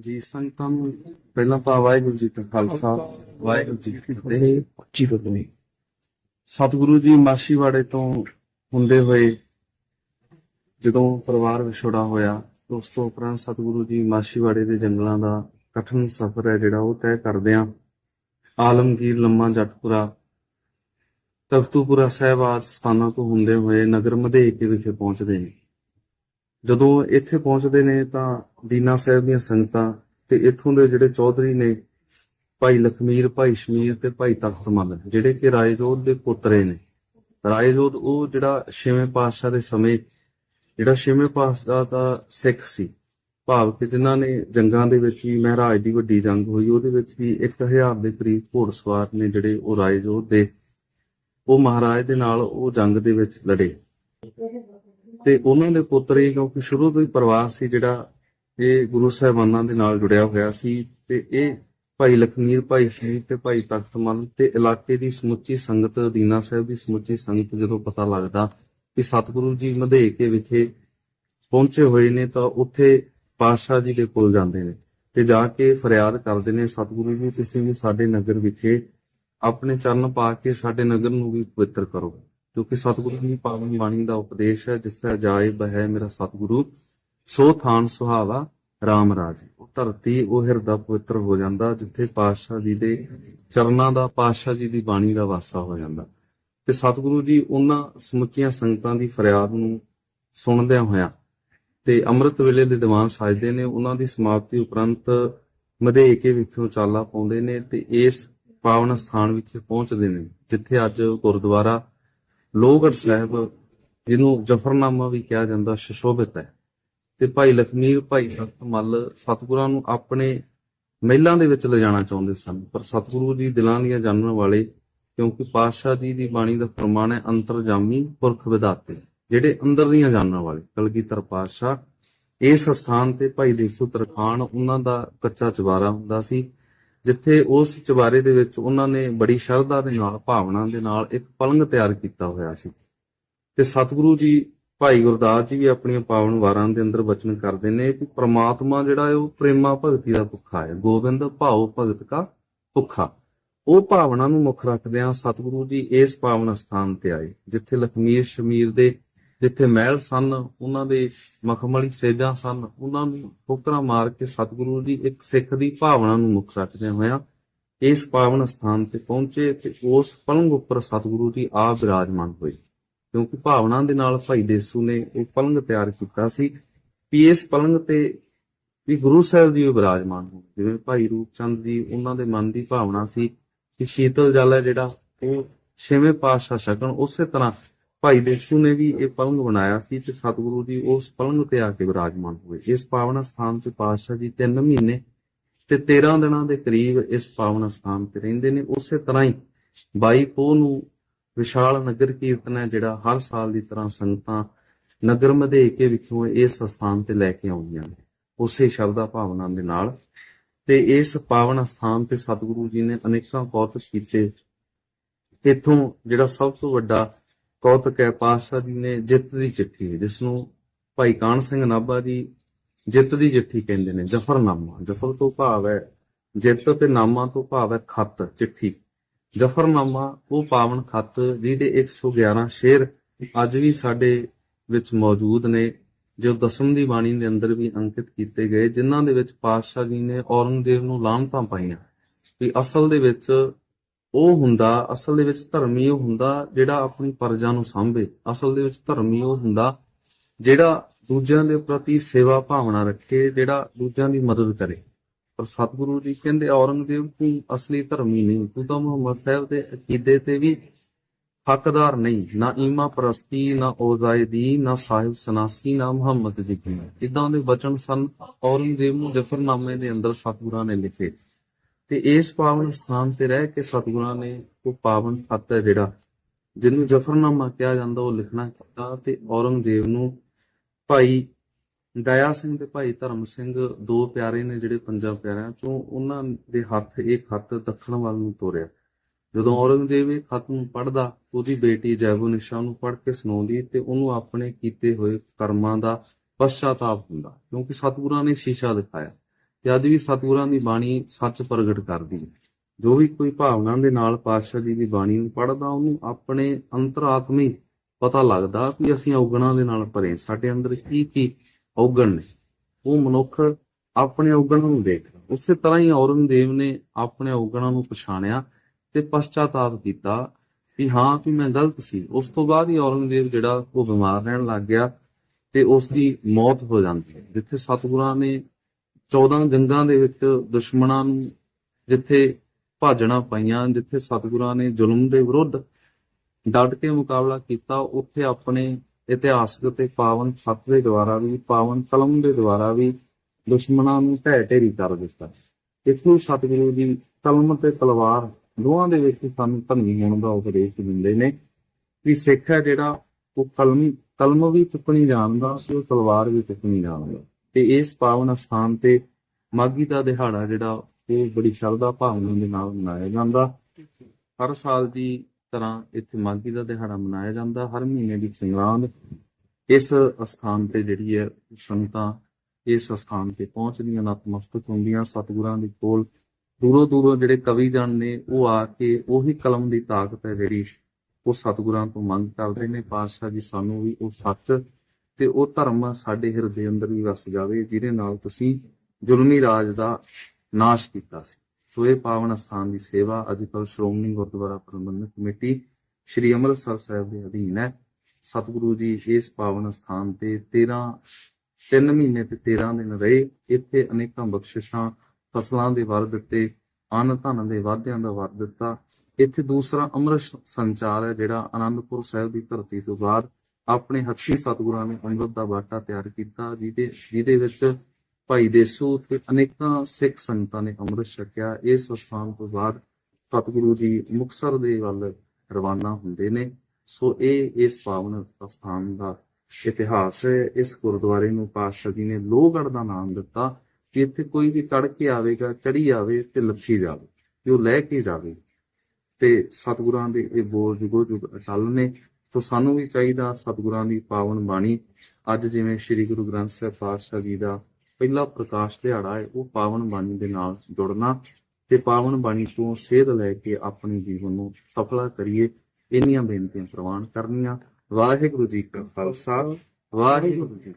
ਜੀ ਸੰਗਤਾਂ ਨੂੰ ਪਹਿਲਾਂ ਤਾਂ ਵਾਹਿਗੁਰੂ ਜੀ ਕਾ ਖਾਲਸਾ ਵਾਹਿਗੁਰੂ ਜੀ ਕੀ ਫਤਿਹ। ਉੱਚੀ ਬੋਲਣੀ ਸਤਿਗੁਰੂ ਜੀ ਮਾਸ਼ੀਵਾੜੇ ਤੋਂ ਹੁੰਦੇ ਹੋਏ ਜਦੋਂ ਪਰਿਵਾਰ ਵਿਛੋੜਾ ਹੋਇਆ ਉਸ ਤੋਂ ਉਪਰੰਤ ਸਤਿਗੁਰੂ ਜੀ ਮਾਸ਼ੀਵਾੜੇ ਦੇ ਜੰਗਲਾਂ ਦਾ ਕਠਿਨ ਸਫ਼ਰ ਹੈ ਜਿਹੜਾ ਉਹ ਤੈਅ ਕਰਦੇ ਆ ਆਲਮਗੀਰ ਲੰਮਾ ਜੱਟਪੁਰਾ ਤਖਤੂਪੁਰਾ ਸਾਹਿਬ ਆਦਿ ਸਥਾਨਾਂ ਤੋਂ ਹੁੰਦੇ ਹੋਏ ਨਗਰ ਮਧੇਕੇ ਵਿਖੇ ਪਹੁੰਚਦੇ ਨੇ। ਜਦੋਂ ਇੱਥੇ ਪਹੁੰਚਦੇ ਨੇ ਤਾਂ ਦੀਨਾ ਸਾਹਿਬ ਦੀਆਂ ਸੰਗਤਾਂ ਤੇ ਇੱਥੋਂ ਦੇ ਜਿਹੜੇ ਚੌਧਰੀ ਨੇ, ਭਾਈ ਲਖਮੀਰ, ਭਾਈ ਸ਼ਮੀਰ ਤੇ ਭਾਈ ਤਖਤ ਮੱਲ ਜਿਹੜੇ ਕਿ ਰਾਏਜੋਧ ਦੇ ਪੁੱਤਰੇ ਨੇ। ਰਾਏਜੋਧ ਉਹ ਜਿਹੜਾ ਛੇਵੇਂ ਪਾਤਸ਼ਾਹ ਦੇ ਸਮੇਂ, ਜਿਹੜਾ ਛੇਵੇਂ ਪਾਤਸ਼ਾਹ ਦਾ ਸਿੱਖ ਸੀ। ਭਾਵ ਕਿ ਜਿਨ੍ਹਾਂ ਨੇ ਜੰਗਾਂ ਦੇ ਵਿੱਚ ਵੀ ਮਹਾਰਾਜ ਦੀ ਵੱਡੀ ਜੰਗ ਹੋਈ, ਉਹਦੇ ਵਿੱਚ ਵੀ 1000 ਦੇ ਕਰੀਬ ਘੋੜਸਵਾਰ ਨੇ ਜਿਹੜੇ ਉਹ ਰਾਏਜੋਧ ਦੇ। ਉਹ ਮਹਾਰਾਜ ਦੇ ਨਾਲ ਉਹ ਜੰਗ ਦੇ ਵਿੱਚ ਲੜੇ। ਤੇ ਉਹਨਾਂ ਦੇ ਪੁੱਤਰ ਹੀ ਕਿਉਂਕਿ ਸ਼ੁਰੂ ਤੋਂ ਹੀ ਪਰਿਵਾਰ ਸੀ ਜਿਹੜਾ ਇਹ ਗੁਰੂ ਸਾਹਿਬਾਨਾਂ ਦੇ ਨਾਲ ਜੁੜਿਆ ਹੋਇਆ ਸੀ ਤੇ ਇਹ ਭਾਈ ਲਖਮੀਰ, ਭਾਈ ਸ਼ਹੀਦ ਤੇ ਭਾਈ ਤਖਤ ਮੱਲ ਤੇ ਇਲਾਕੇ ਦੀ ਸਮੁੱਚੀ ਸੰਗਤ, ਦੀਨਾ ਸਾਹਿਬ ਦੀ ਸਮੁੱਚੀ ਸੰਗਤ ਜਦੋਂ ਪਤਾ ਲੱਗਦਾ ਕਿ ਸਤਿਗੁਰੂ ਜੀ ਮਧੇਕੇ ਵਿਖੇ ਪਹੁੰਚੇ ਹੋਏ ਨੇ ਤਾਂ ਉੱਥੇ ਪਾਤਸ਼ਾਹ ਜੀ ਦੇ ਕੋਲ ਜਾਂਦੇ ਨੇ ਤੇ ਜਾ ਕੇ ਫਰਿਆਦ ਕਰਦੇ ਨੇ, ਸਤਿਗੁਰੂ ਜੀ, ਤੁਸੀਂ ਵੀ ਸਾਡੇ ਨਗਰ ਵਿਖੇ ਆਪਣੇ ਚਰਨ ਪਾ ਕੇ ਸਾਡੇ ਨਗਰ ਨੂੰ ਵੀ ਪਵਿੱਤਰ ਕਰੋ। ਕਿਉਂਕਿ ਸਤਿਗੁਰੂ ਦੀ ਪਾਵਨ ਬਾਣੀ ਦਾ ਉਪਦੇਸ਼ ਹੈ, ਜਿਸ ਤਰ੍ਹਾਂ ਜਾਏ ਬਹਿ ਮੇਰਾ ਸਤਿਗੁਰੂ, ਸੋ ਥਾਨ ਸੁਹਾਵਾ RAM ਰਾਜ। ਉਹ ਧਰਤੀ, ਉਹ ਹਿਰਦਾ ਪਵਿੱਤਰ ਹੋ ਜਾਂਦਾ, ਜਿੱਥੇ ਪਾਤਸ਼ਾਹ ਜੀ ਦੇ ਚਰਨਾਂ ਦਾ, ਪਾਤਸ਼ਾਹ ਜੀ ਦੀ ਬਾਣੀ ਦਾ ਵਾਸਾ ਹੋ ਜਾਂਦਾ। ਤੇ ਸਤਿਗੁਰੂ ਜੀ ਉਹਨਾਂ ਸਮੁੱਚੀਆਂ ਸੰਗਤਾਂ ਦੀ ਫਰਿਆਦ ਨੂੰ ਸੁਣਦਿਆਂ ਹੋਇਆਂ ਤੇ ਅੰਮ੍ਰਿਤ ਵੇਲੇ ਦੇ ਦੀਵਾਨ ਸਾਜਦੇ ਨੇ, ਉਹਨਾਂ ਦੀ ਸਮਾਪਤੀ ਉਪਰੰਤ ਮਧੇਕੇ ਵਿਖੋਂ ਚਾਲਾ ਪਾਉਂਦੇ ਨੇ ਤੇ ਇਸ ਪਾਵਨ ਸਥਾਨ ਵਿਖੇ ਪਹੁੰਚਦੇ ਨੇ, ਜਿੱਥੇ ਅੱਜ ਗੁਰਦੁਆਰਾ ਲੋਹਗੜ੍ਹ ਸਾਹਿਬ, ਜਿਹਨੂੰ ਜਫਰਨਾਮਾ ਵੀ ਕਿਹਾ ਜਾਂਦਾ, ਸ਼ਸ਼ੋਭਿਤ ਹੈ। ਤੇ ਭਾਈ ਲਖਮੀਰ ਭਾਈ ਸਤ ਮੱਲ ਸਤਿਗੁਰਾਂ ਨੂੰ ਆਪਣੇ ਮਹਿਲਾਂ ਦੇ ਵਿੱਚ ਲਿਜਾਣਾ ਚਾਹੁੰਦੇ ਸਨ। ਪਰ ਸਤਿਗੁਰੂ ਜੀ ਦਿਲਾਂ ਦੀਆਂ ਜਾਣਨ ਵਾਲੇ, ਕਿਉਂਕਿ ਪਾਤਸ਼ਾਹ ਜੀ ਦੀ ਬਾਣੀ ਦਾ ਫਰਮਾਨ ਹੈ, ਅੰਤਰਜਾਮੀ ਪੁਰਖ ਵਿਦਾਤੇ, ਜਿਹੜੇ ਅੰਦਰ ਦੀਆਂ ਜਾਣਨ ਵਾਲੇ। ਕਲਗੀਧਰ ਪਾਤਸ਼ਾਹ, ਇਸ ਸਥਾਨ ਤੇ ਭਾਈ ਦੇਸੂ ਤਰਖਾਨ ਉਹਨਾਂ ਦਾ ਕੱਚਾ ਚਵਾਰਾ ਹੁੰਦਾ ਸੀ। ਜਿੱਥੇ ਉਸ ਚਵਾਰੇ ਦੇ ਵਿੱਚ ਉਹਨਾਂ ਨੇ ਬੜੀ ਸ਼ਰਧਾ ਦੇ ਨਾਲ, ਭਾਵਨਾ ਦੇ ਨਾਲ ਇੱਕ ਪਲੰਗ ਤਿਆਰ ਕੀਤਾ ਹੋਇਆ ਸੀ। ਤੇ ਸਤਿਗੁਰੂ ਜੀ, ਭਾਈ ਗੁਰਦਾਸ ਜੀ ਵੀ ਆਪਣੀਆਂ ਪਾਵਨ ਵਾਰਾਂ ਦੇ ਅੰਦਰ ਬਚਨ ਕਰਦੇ ਨੇ ਕਿ ਪ੍ਰਮਾਤਮਾ ਜਿਹੜਾ ਹੈ ਉਹ ਪ੍ਰੇਮਾ ਭਗਤੀ ਦਾ ਭੁੱਖਾ ਹੈ। ਗੋਬਿੰਦ, ਭਾਉ ਭਗਤ ਕਾ ਭੁੱਖਾ। ਉਹ ਭਾਵਨਾ ਨੂੰ ਮੁੱਖ ਰੱਖਦਿਆਂ ਸਤਿਗੁਰੂ ਜੀ ਇਸ ਪਾਵਨ ਸਥਾਨ ਤੇ ਆਏ, ਜਿੱਥੇ ਲਖਮੀਰ ਸ਼ਮੀਰ ਦੇ ਜਿੱਥੇ ਮਹਿਲ ਸਨ, ਉਹਨਾਂ ਦੇ ਮਖਮਲੀ ਸੇਜਾਂ ਸਨ, ਉਹਨਾਂ ਨੂੰ ਠੋਕਰਾਂ ਮਾਰ ਕੇ ਸਤਿਗੁਰੂ ਜੀ ਇੱਕ ਸਿੱਖ ਦੀ ਭਾਵਨਾ ਨੂੰ ਮੁੱਖ ਰੱਖਦਿਆਂ ਹੋਇਆਂ ਇਸ ਪਾਵਨ ਸਥਾਨ ਤੇ ਪਹੁੰਚੇ ਤੇ ਉਸ ਪਲੰਗ ਉੱਪਰ ਸਤਿਗੁਰੂ ਜੀ ਆਪ ਵਿਰਾਜਮਾਨ ਹੋਏ। ਕਿਉਂਕਿ ਭਾਵਨਾ ਦੇ ਨਾਲ ਭਾਈ ਦੇਸੂ ਨੇ ਉਹ ਪਲੰਗ ਤਿਆਰ ਕੀਤਾ ਸੀ ਵੀ ਇਸ ਪਲੰਗ ਤੇ ਵੀ ਗੁਰੂ ਸਾਹਿਬ ਜੀ ਉਹ ਵਿਰਾਜਮਾਨ ਹੋਣ। ਜਿਵੇਂ ਭਾਈ ਰੂਪਚੰਦ ਜੀ, ਉਹਨਾਂ ਦੇ ਮਨ ਦੀ ਭਾਵਨਾ ਸੀ ਕਿ ਸ਼ੀਤਲ ਜਲ ਹੈ ਜਿਹੜਾ, ਉਹ ਛੇਵੇਂ ਪਾਤਸ਼ਾਹ ਛਕਣ ਉਸੇ ਤਰ੍ਹਾਂ ਭਾਈ ਦੇਸੂ ਨੇ ਵੀ ਇਹ ਪਲੰਗ ਬਣਾਇਆ ਸੀ ਤੇ ਸਤਿਗੁਰੂ ਜੀ ਉਸ ਪਲੰਗ ਤੇ ਆ ਕੇ ਵਿਰਾਜਮਾਨ ਹੋਏ। ਇਸ ਪਾਵਨ ਸਥਾਨ ਤੇ ਪਾਤਸ਼ਾਹ ਜੀ 3 ਮਹੀਨੇ ਤੇ 13 ਦਿਨਾਂ ਦੇ ਕਰੀਬ ਇਸ ਪਾਵਨ ਸਥਾਨ ਤੇ ਰਹਿੰਦੇ ਨੇ। ਉਸੇ ਤਰ੍ਹਾਂ ਹੀ 22 ਪੋਹ ਨੂੰ ਵਿਸ਼ਾਲ ਨਗਰ ਕੀਰਤਨ ਹੈ, ਜਿਹੜਾ ਹਰ ਸਾਲ ਦੀ ਤਰ੍ਹਾਂ ਸੰਗਤਾਂ ਨਗਰ ਮਧੇਕੇ ਵਿਖੋਂ ਇਸ ਸਥਾਨ ਤੇ ਲੈ ਕੇ ਆਉਂਦੀਆਂ ਨੇ। ਉਸੇ ਸ਼ਬਦਾ ਭਾਵਨਾ ਦੇ ਨਾਲ ਤੇ ਇਸ ਪਾਵਨ ਸਥਾਨ ਤੇ ਸਤਿਗੁਰੂ ਜੀ ਨੇ ਅਨੇਕਾਂ ਕੌਤਕ ਕੀਤੇ। ਇੱਥੋਂ ਜਿਹੜਾ ਸਭ ਤੋਂ ਵੱਡਾ ਕੌਤਕ ਹੈ ਪਾਤਸ਼ਾਹ ਜੀ ਨੇ ਜਿੱਤ ਦੀ ਚਿੱਠੀ ਜਿਸ ਨੂੰ ਭਾਈ ਕਾਨ ਸਿੰਘ ਨਾਭਾ ਜੀ ਜਿੱਤ ਦੀ ਚਿੱਠੀ ਕਹਿੰਦੇ ਨੇ ਜਫਰਨਾਮਾ ਜਫਰ ਤੋਂ ਭਾਵ ਹੈ ਜਿੱਤ ਤੇ ਨਾਮਾ ਤੋਂ ਭਾਵ ਹੈ ਖੱਤ, ਚਿੱਠੀ। ਜਫਰਨਾਮਾ ਉਹ ਪਾਵਨ ਖੱਤ ਜਿਹਦੇ 111 ਸ਼ੇਰ ਅੱਜ ਵੀ ਸਾਡੇ ਵਿੱਚ ਮੌਜੂਦ ਨੇ, ਜੋ ਦਸਮ ਦੀ ਬਾਣੀ ਦੇ ਅੰਦਰ ਵੀ ਅੰਕਿਤ ਕੀਤੇ ਗਏ, ਜਿਨ੍ਹਾਂ ਦੇ ਵਿੱਚ ਪਾਤਸ਼ਾਹ ਜੀ ਨੇ ਔਰੰਗਜ਼ੇਬ ਨੂੰ ਲਾਹਨਤਾਂ ਪਾਈਆਂ ਵੀ ਅਸਲ ਦੇ ਵਿੱਚ ਉਹ ਹੁੰਦਾ, ਅਸਲ ਦੇ ਵਿੱਚ ਧਰਮੀ ਉਹ ਹੁੰਦਾ ਜਿਹੜਾ ਆਪਣੀ ਪਰਜਾ ਨੂੰ ਸਾਂਭੇ। ਅਸਲ ਦੇ ਵਿੱਚ ਧਰਮੀ ਉਹ ਹੁੰਦਾ ਜਿਹੜਾ ਦੂਜਿਆਂ ਦੇ ਪ੍ਰਤੀ ਸੇਵਾ ਭਾਵਨਾ ਰੱਖੇ, ਜਿਹੜਾ ਦੂਜਿਆਂ ਦੀ ਮਦਦ ਕਰੇ। ਪਰ ਸਤਿਗੁਰੂ ਜੀ ਕਹਿੰਦੇ, ਔਰੰਗਜ਼ੇਬ, ਤੂੰ ਅਸਲੀ ਧਰਮੀ ਨਹੀਂ, ਤੂੰ ਤਾਂ ਮੁਹੰਮਦ ਸਾਹਿਬ ਦੇ ਅਕੀਦੇ ਤੇ ਵੀ ਹੱਕਦਾਰ ਨਹੀਂ। ਨਾ ਈਮਾ ਪ੍ਰਸਤੀ, ਨਾ ਔਜ਼ਾਇਦੀ ਨਾ ਸਾਹਿਬ ਸਨਾਸੀ, ਨਾ ਮੁਹੰਮਦ ਜੀ ਕੀ ਇਦਾਂ ਦੇ ਬਚਨ ਸਨ ਔਰੰਗਜ਼ੇਬ ਨੂੰ ਜਫਰਨਾਮੇ ਦੇ ਅੰਦਰ ਸਤਿਗੁਰਾਂ ਨੇ ਲਿਖੇ। ਤੇ ਇਸ ਪਾਵਨ ਸਥਾਨ ਤੇ ਰਹਿ ਕੇ ਸਤਿਗੁਰਾਂ ਨੇ ਉਹ ਪਾਵਨ ਖੱਤ ਹੈ ਜਿਹੜਾ, ਜਿਹਨੂੰ ਜਫਰਨਾਮਾ ਕਿਹਾ ਜਾਂਦਾ, ਉਹ ਲਿਖਣਾ ਕੀਤਾ ਤੇ ਔਰੰਗਜ਼ੇਬ ਨੂੰ ਭਾਈ ਦਇਆ ਸਿੰਘ ਤੇ ਭਾਈ ਧਰਮ ਸਿੰਘ ਦੋ ਪਿਆਰੇ ਨੇ ਜਿਹੜੇ ਪੰਜਾਂ ਪਿਆਰਿਆਂ ਚੋਂ ਉਹਨਾਂ ਦੇ ਹੱਥ ਇਹ ਖੱਤ ਦੱਖਣ ਵੱਲ ਨੂੰ ਤੋਰਿਆ। ਜਦੋਂ ਔਰੰਗਜ਼ੇਬ ਇਹ ਖੱਤ ਨੂੰ ਪੜ੍ਹਦਾ, ਉਹਦੀ ਬੇਟੀ ਜੈਬੁਨਿਸ਼ਾ ਨੂੰ ਪੜ੍ਹ ਕੇ ਸੁਣਾਉਂਦੀ ਤੇ ਉਹਨੂੰ ਆਪਣੇ ਕੀਤੇ ਹੋਏ ਕਰਮਾਂ ਦਾ ਪਛਤਾਤਾਪ ਹੁੰਦਾ, ਕਿਉਂਕਿ ਸਤਿਗੁਰਾਂ ਨੇ ਸ਼ੀਸ਼ਾ ਦਿਖਾਇਆ। ਤੇ ਅੱਜ ਵੀ ਸਤਿਗੁਰਾਂ ਦੀ ਬਾਣੀ ਸੱਚ ਪ੍ਰਗਟ ਕਰਦੀ ਹੈ, ਜੋ ਵੀ ਕੋਈ ਭਾਵਨਾ ਦੇ ਨਾਲ ਪਾਤਸ਼ਾਹ ਜੀ ਦੀ ਬਾਣੀ ਨੂੰ ਪੜ੍ਹਦਾ, ਉਹਨੂੰ ਆਪਣੇ ਅੰਤਰਾਤਮੀ ਪਤਾ ਲੱਗਦਾ ਕਿ ਅਸੀਂ ਔਗਣਾਂ ਦੇ ਨਾਲ ਭਰੇ ਸਾਡੇ ਅੰਦਰ ਕੀ ਕੀ ਔਗਣ ਨੇ, ਉਹ ਮਨੁੱਖ ਆਪਣੇ ਔਗਣਾਂ ਨੂੰ ਦੇਖਦਾ ਉਸੇ ਤਰ੍ਹਾਂ ਹੀ ਔਰੰਗਜ਼ੇਬ ਨੇ ਆਪਣੇ ਔਗਣਾਂ ਨੂੰ ਪਛਾਣਿਆ ਤੇ ਪਛਤਾਤਾਪ ਕੀਤਾ ਕਿ ਹਾਂ, ਵੀ ਮੈਂ ਗਲਤ ਸੀ। ਉਸ ਤੋਂ ਬਾਅਦ ਹੀ ਔਰੰਗਜ਼ੇਬ ਜਿਹੜਾ ਉਹ ਬਿਮਾਰ ਰਹਿਣ ਲੱਗ ਗਿਆ ਤੇ ਉਸ ਦੀ ਮੌਤ ਹੋ ਜਾਂਦੀ ਹੈ। ਜਿੱਥੇ ਸਤਿਗੁਰਾਂ ਨੇ 14 ਜੰਗਾਂ ਦੇ ਵਿੱਚ ਦੁਸ਼ਮਣਾਂ ਨੂੰ ਜਿੱਥੇ ਭਾਜਣਾ ਪਈਆਂ, ਜਿੱਥੇ ਸਤਿਗੁਰਾਂ ਨੇ ਜ਼ੁਲਮ ਦੇ ਵਿਰੁੱਧ ਡਟ ਕੇ ਮੁਕਾਬਲਾ ਕੀਤਾ, ਉੱਥੇ ਆਪਣੇ ਇਤਿਹਾਸਕ ਤੇ ਪਾਵਨ ਖੱਤ ਦੇ ਦੁਆਰਾ ਵੀ, ਪਾਵਨ ਕਲਮ ਦੇ ਦੁਆਰਾ ਵੀ ਦੁਸ਼ਮਣਾਂ ਨੂੰ ਢਹਿ ਢੇਰੀ ਕਰ ਦਿੱਤਾ। ਇਸ ਨੂੰ ਸਤਿਗੁਰੂ ਜੀ ਕਲਮ ਤੇ ਤਲਵਾਰ ਦੋਹਾਂ ਦੇ ਵਿੱਚ ਸਾਨੂੰ ਧੰਨੀ ਹੋਣ ਦਾ ਉਪਦੇਸ਼ ਦਿੰਦੇ ਨੇ ਕਿ ਸਿੱਖ ਹੈ ਜਿਹੜਾ ਉਹ ਕਲਮ ਕਲਮ ਵੀ ਚੁੱਕਣੀ ਜਾਣਦਾ ਤੇ ਉਹ ਤਲਵਾਰ ਵੀ ਚੁੱਕਣੀ ਜਾਣਦਾ। ਤੇ ਇਸ ਪਾਵਨ ਸਥਾਨ ਤੇ ਮਾਗੀ ਦਾ ਦਿਹਾੜਾ ਜਿਹੜਾ, ਉਹ ਬੜੀ ਸ਼ਰਧਾ ਭਾਵਨਾ ਦੇ ਨਾਲ ਮਨਾਇਆ ਜਾਂਦਾ। ਹਰ ਸਾਲ ਦੀ ਤਰ੍ਹਾਂ ਇੱਥੇ ਮਾਗੀ ਦਾ ਦਿਹਾੜਾ ਮਨਾਇਆ ਜਾਂਦਾ। ਹਰ ਮਹੀਨੇ ਦੀ ਸੰਗਰਾਂਦ ਇਸ ਅਸਥਾਨ ਤੇ ਜਿਹੜੀ ਹੈ, ਸੰਗਤਾਂ ਇਸ ਅਸਥਾਨ ਤੇ ਪਹੁੰਚਦੀਆਂ, ਨਤਮਸਤਕ ਹੁੰਦੀਆਂ। ਸਤਿਗੁਰਾਂ ਦੇ ਕੋਲ ਦੂਰੋਂ ਦੂਰੋਂ ਜਿਹੜੇ ਕਵੀ ਜਨ ਨੇ, ਉਹ ਆ ਕੇ ਉਹੀ ਕਲਮ ਦੀ ਤਾਕਤ ਹੈ ਜਿਹੜੀ ਉਹ ਸਤਿਗੁਰਾਂ ਤੋਂ ਮੰਗ ਕਰਦੇ ਨੇ। ਪਾਤਸ਼ਾਹ ਜੀ ਸਾਨੂੰ ਵੀ ਉਹ ਸੱਚ ਤੇ ਉਹ ਧਰਮ ਸਾਡੇ ਹਿਰਦੇ ਅੰਦਰ ਵੀ ਵਸ ਜਾਵੇ, ਜਿਹਦੇ ਨਾਲ ਤੁਸੀਂ ਜ਼ੁਲਮੀ ਰਾਜ ਦਾ ਨਾਸ਼ ਕੀਤਾ ਸੀ। ਸੋ ਇਹ ਪਾਵਨ ਸਥਾਨ ਦੀ ਸੇਵਾ ਅੱਜ ਸ਼੍ਰੋਮਣੀ ਗੁਰਦੁਆਰਾ ਪ੍ਰਬੰਧਕ ਕਮੇਟੀ ਸ੍ਰੀ ਅੰਮ੍ਰਿਤਸਰ ਸਾਹਿਬ ਦੇ ਅਧੀਨ ਹੈ। ਸਤਿਗੁਰੂ ਜੀ ਇਸ ਪਾਵਨ ਸਥਾਨ ਤੇ 13 ਤਿੰਨ ਮਹੀਨੇ ਤੇ 13 ਦਿਨ ਰਹੇ। ਇੱਥੇ ਅਨੇਕਾਂ ਬਖਸ਼ਿਸ਼ਾਂ, ਫਸਲਾਂ ਦੇ ਵਰ ਦਿੱਤੇ, ਅੰਨ ਧਨ ਦੇ ਵਾਧਿਆਂ ਦਾ ਵਰ ਦਿੱਤਾ। ਇੱਥੇ ਦੂਸਰਾ ਅੰਮ੍ਰਿਤ ਸੰਚਾਰ ਹੈ, ਜਿਹੜਾ ਆਨੰਦਪੁਰ ਸਾਹਿਬ ਦੀ ਧਰਤੀ ਤੋਂ ਬਾਅਦ ਆਪਣੇ ਹੱਥੀਂ ਸਤਿਗੁਰਾਂ ਨੇ ਅੰਮ੍ਰਿਤ ਦਾ ਬਾਟਾ ਤਿਆਰ ਕੀਤਾ, ਜਿਹਦੇ ਜਿਹਦੇ ਵਿੱਚ ਭਾਈ ਦੇਸੂ ਤੇ ਅਨੇਕਾਂ ਸਿੱਖ ਸੰਗਤਾਂ ਨੇ ਅੰਮ੍ਰਿਤ ਛਕਿਆ। ਇਸ ਸਥਾਨ ਤੋਂ ਬਾਅਦ ਸਤਿਗੁਰੂ ਜੀ ਮੁਕਤਸਰ ਦੇ ਵੱਲ ਰਵਾਨਾ ਹੁੰਦੇ ਨੇ। ਸੋ ਇਹ, ਇਸ ਪਾਵਨ ਸਥਾਨ ਦਾ ਇਤਿਹਾਸ ਹੈ। ਇਸ ਗੁਰਦੁਆਰੇ ਨੂੰ ਪਾਤਸ਼ਾਹ ਜੀ ਨੇ ਲੋਹਗੜ੍ਹ ਦਾ ਨਾਮ ਦਿੱਤਾ। ਕਿ ਇੱਥੇ ਕੋਈ ਵੀ ਤੜ ਕੇ ਆਵੇਗਾ ਚੜੀ ਆਵੇ ਤੇ ਲੱਥੀ ਜਾਵੇ, ਤੇ ਉਹ ਲੈ ਕੇ ਜਾਵੇ। ਤੇ ਸਤਿਗੁਰਾਂ ਦੇ ਇਹ ਬੋਲ ਜੁਗੋ ਜੁਗ ਅਟਲ ਨੇ। ਸੋ ਸਾਨੂੰ ਵੀ ਚਾਹੀਦਾ ਸਤਿਗੁਰਾਂ ਦੀ ਪਾਵਨ ਬਾਣੀ। ਅੱਜ ਜਿਵੇਂ ਸ੍ਰੀ ਗੁਰੂ ਗ੍ਰੰਥ ਸਾਹਿਬ ਪਾਤਸ਼ਾਹ ਜੀ ਦਾ ਪਹਿਲਾ ਪ੍ਰਕਾਸ਼ ਦਿਹਾੜਾ ਹੈ, ਉਹ ਪਾਵਨ ਬਾਣੀ ਦੇ ਨਾਲ ਜੁੜਨਾ ਤੇ ਪਾਵਨ ਬਾਣੀ ਤੋਂ ਸੇਧ ਲੈ ਕੇ ਆਪਣੇ ਜੀਵਨ ਨੂੰ ਸਫਲਾ ਕਰੀਏ, ਇੰਨੀਆਂ ਬੇਨਤੀਆਂ ਪ੍ਰਵਾਨ ਕਰਨੀਆਂ। ਵਾਹਿਗੁਰੂ ਜੀ ਕਾ ਖਾਲਸਾ, ਵਾਹਿਗੁਰੂ ਜੀ